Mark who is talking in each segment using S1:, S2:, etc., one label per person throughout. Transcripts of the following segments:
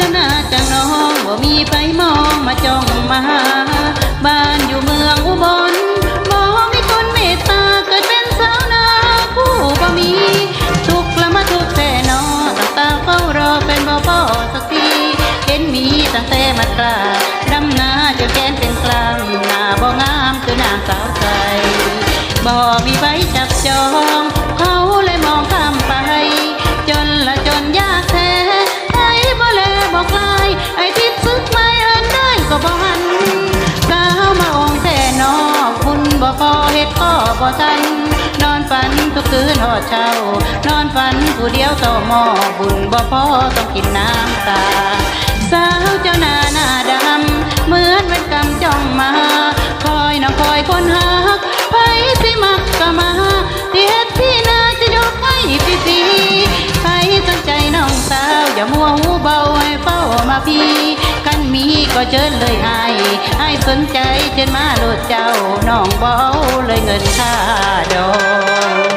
S1: เจ้าหน้าจังน้องว่ามีไปมองมาจ้องมาหา บ่ทันนอนฝันทุกคืนหอดเช้านอนฝันผู้เดียวต่อหม้อบุญบ่พอต้องกินน้ำตา สาวเจ้าหน้าหน้าดำเหมือนเป็นกำจ้องมา คอยน้องคอยคนหักไผสิมักก็มาที่เฮ็ดที่นาจะยกให้ฟรีๆใครสนใจน้องสาวอย่ามัวหูเบาให้เฝ้ามาพี่ กันมีก็เชิญเลยไอ้ไอ้าย สนใจเชิญมาโลดเจ้าน้องเบาเลยเงินค่าดอก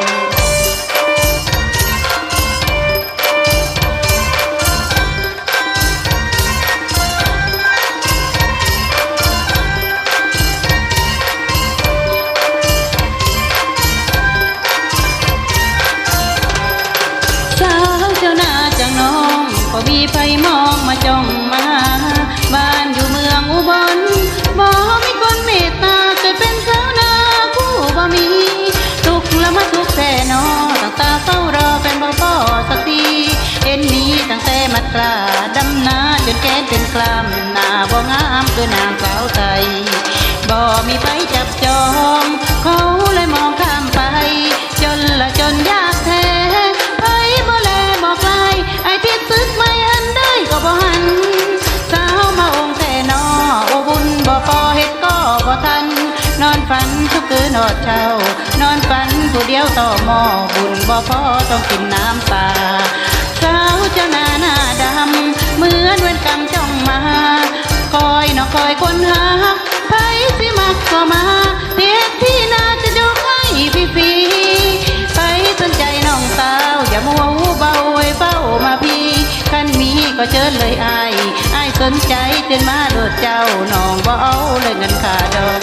S1: สาวเจ้าหน้าจังน้องก็มีไฟมองมาจ้องมา ละมาทุกข์แต่นอตั้งตาเฝ้ารอเป็นบ่พ่อสักทีเอ็นนี้ตั้งแต่มัดกล้าดำนาจนแกนเป็นกล้ามหน้าบ่งามคือนางสาวไทย ต่อหม้อบุญบ่พอต้องกินน้ำตาสาวเจ้าหน้าหน้าดำ เหมือนเวรกรรมจ้องมา คอยนอคอยคนหาไปสิมักก็มาเฮ็ดที่นาจะยกให้ฟรีไปสนใจน้องสาว อย่ามัวหูเบาให้เฝ้ามาพี่คันมีก็เชิญเลยอายอายสนใจเชิญมาโดดเจ้าน้องบ่เอาเลยเงินค่าดอก